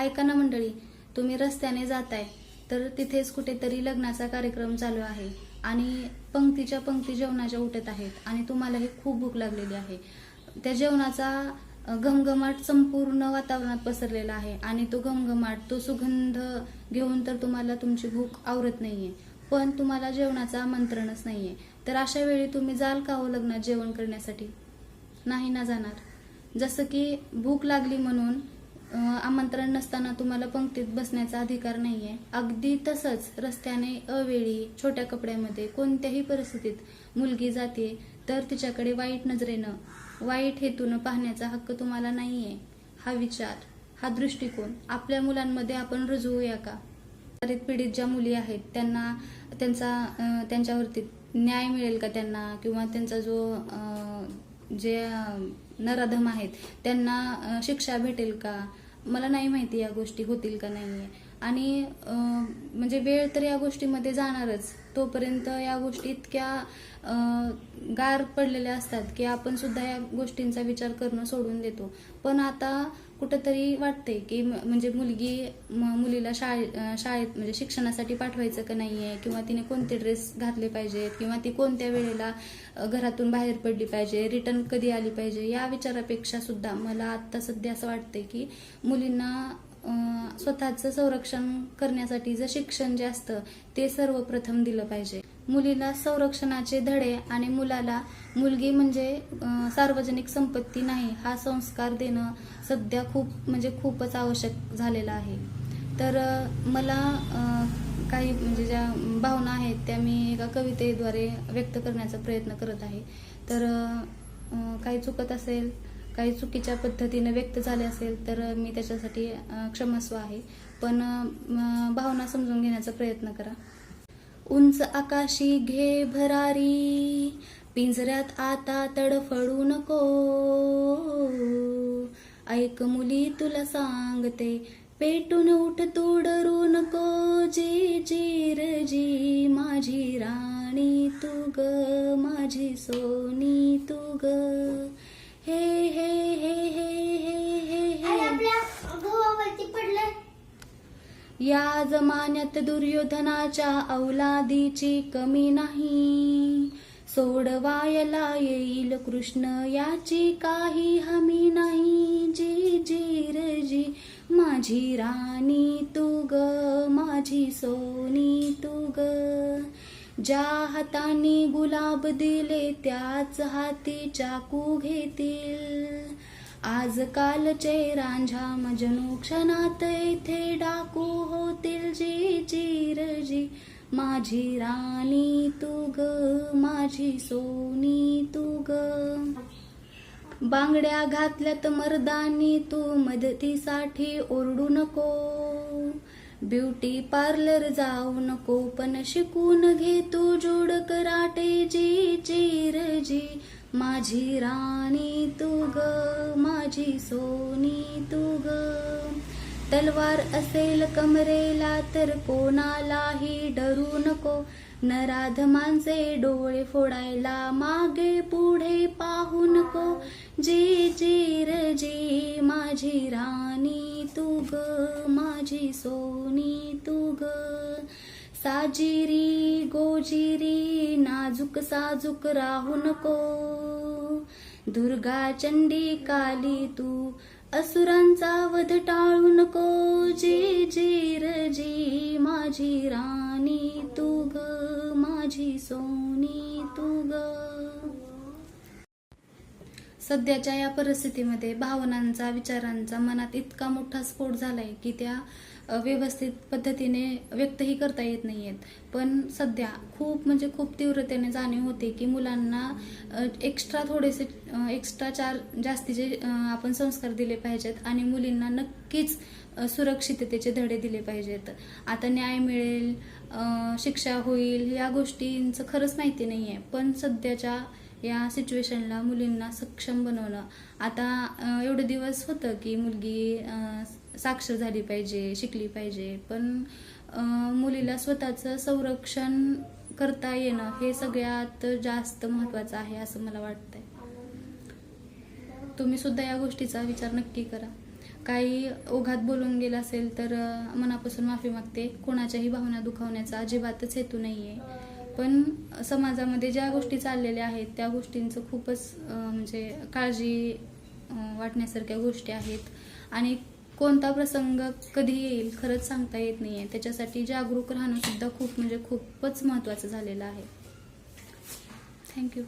ऐका ना मंडळी तुम्ही रस्त्याने जाताय तर तिथेच कुठेतरी लग्नाचा कार्यक्रम चालू आहे आणि पंक्तीच्या पंक्ती जेवणाच्या उठत आहेत आणि तुम्हाला हे खूप भूक लागलेली आहे. त्या जेवणाचा घमघमाट संपूर्ण वातावरणात पसरलेला आहे आणि तो घमघमाट तो सुगंध घेऊन तर तुम्हाला तुमची भूक आवरत नाहीये पण तुम्हाला जेवणाचं आमंत्रणच नाहीये. तर अशा वेळी तुम्ही जाल का हो लग्नात जेवण करण्यासाठी? नाही ना जाणार. जसं की भूक लागली म्हणून आमंत्रण नसताना तुम्हाला पंक्तीत बसण्याचा अधिकार नाहीये. अगदी तसंच रस्त्याने अवेळी छोट्या कपड्यामध्ये कोणत्याही परिस्थितीत मुलगी जाते तर तिच्याकडे वाईट नजरेनं वाईट हेतून पाहण्याचा हक्क तुम्हाला नाहीये. हा विचार हा दृष्टिकोन आपल्या मुलांमध्ये आपण रुजवूया का? बाधित पीडित ज्या मुली आहेत त्यांना त्यांचा त्यांच्यावरती न्याय मिळेल का त्यांना? किंवा त्यांचा जो जे नराधम आहेत त्यांना शिक्षा भेटेल का? मला नाही माहिती या गोष्टी होतील का नाही. आणि म्हणजे वेळ तर या गोष्टीमध्ये जाणारच. तोपर्यंत या गोष्टी इतक्या गार पडलेल्या असतात की आपण सुद्धा या गोष्टींचा विचार करणं सोडून देतो. पण आता कुठंतरी वाटतंय की म- म्हणजे मुलगी म- मुलीला शाळे शाळेत म्हणजे शिक्षणासाठी पाठवायचं का नाहीये? किंवा तिने कोणते ड्रेस घातले पाहिजेत? किंवा ती कोणत्या वेळेला घरातून बाहेर पडली पाहिजे? रिटर्न कधी आली पाहिजे? या विचारापेक्षा सुद्धा मला आता सध्या असं वाटतंय की मुलींना स्वतःचं संरक्षण करण्यासाठी जे शिक्षण जे असतं ते सर्वप्रथम दिलं पाहिजे. मुलीला संरक्षणाचे धडे आणि मुलाला मुलगी म्हणजे सार्वजनिक संपत्ती नाही हा संस्कार देणं सध्या खूप म्हणजे खूपच आवश्यक झालेलं आहे. तर मला काही म्हणजे ज्या भावना आहेत त्या मी एका कवितेद्वारे व्यक्त करण्याचा प्रयत्न करत आहे. तर काही चुकत असेल काही चुकीच्या पद्धतीने व्यक्त झाले असेल तर मी त्याच्यासाठी क्षमस्व आहे. पण भावना समजून घेण्याचा प्रयत्न करा. उंच आकाशी घे भरारी पिंजऱ्यात आता तडफडू नको. ऐक मुली तुला सांगते पेटून उठ तू डरू नको. जी जी जी माझी राणी तू ग माझी सोनी तू ग. हे हे हे हे हे हे हे. या जमान्यात दुर्योधनाच्या औलादीची कमी नाही. सोडवायला येईल कृष्ण याची काही हमी नाही. जी जी रे जी माझी राणी तू ग माझी सोनी तू ग. ज्या हाताने गुलाब दिले त्याच हाती चाकू घेतील. आजकालचे रांझा मजनू क्षणात येथे डाकू होतील. जी चिरजी माझी राणी तू ग माझी सोनी तू ग. बांगड्या घातल्यात मर्दानी तू मदतीसाठी ओरडू नको. ब्युटी पार्लर जाऊ नको पण शिकून घे तू जोड कराटे जी. माझी राणी तू ग माझी सोनी तू ग. तलवार असेल कमरेला तर कोणालाही डरू नको. नराधमांचे डोळे फोडायला मागे पुढे पाहू नको. जे जे रजे माझी राणी तू ग माझी सोनी तू ग. साजिरी गोजिरी नाजूक साजूक राहू नको. दुर्गा चंडी काली तू असुरांचा वध टाळू नको जे जे माझी राणी तू ग माझी सोनी तू ग. सध्याच्या या परिस्थितीमध्ये भावनांचा विचारांचा मनात इतका मोठा स्फोट झालाय की त्या व्यवस्थित पद्धतीने व्यक्तही करता येत नाहीयेत. पण सध्या खूप म्हणजे खूप तीव्रतेने जाणीव होते की मुलांना एक्स्ट्रा थोडेसे एक्स्ट्रा चार जास्तीचे आपण संस्कार दिले पाहिजेत आणि मुलींना नक्कीच सुरक्षिततेचे धडे दिले पाहिजेत. आता न्याय मिळेल शिक्षा होईल या गोष्टींचं खरंच माहिती नाहीये. पण सध्याच्या या सिच्युएशनला मुलींना सक्षम बनवणं. आता एवढे दिवस होतं की मुलगी साक्षर झाली पाहिजे शिकली पाहिजे. पण मुलीला स्वतःचं संरक्षण करता येणं हे सगळ्यात जास्त महत्वाचं आहे असं मला वाटतंय. तुम्ही सुद्धा या गोष्टीचा विचार नक्की करा. काही ओघात बोलून गेलं असेल तर मनापासून माफी मागते. कोणाच्याही भावना दुखावण्याचा अजिबातच हेतू नाही आहे पण समाजामध्ये ज्या गोष्टी चाललेल्या आहेत त्या गोष्टींचं खूपच म्हणजे काळजी वाटण्यासारख्या गोष्टी आहेत. आणि कोणता प्रसंग कधी येईल खरंच सांगता येत नाही आहे त्याच्यासाठी जागरूक राहणं सुद्धा खूप म्हणजे खूपच महत्त्वाचं झालेलं आहे. थँक्यू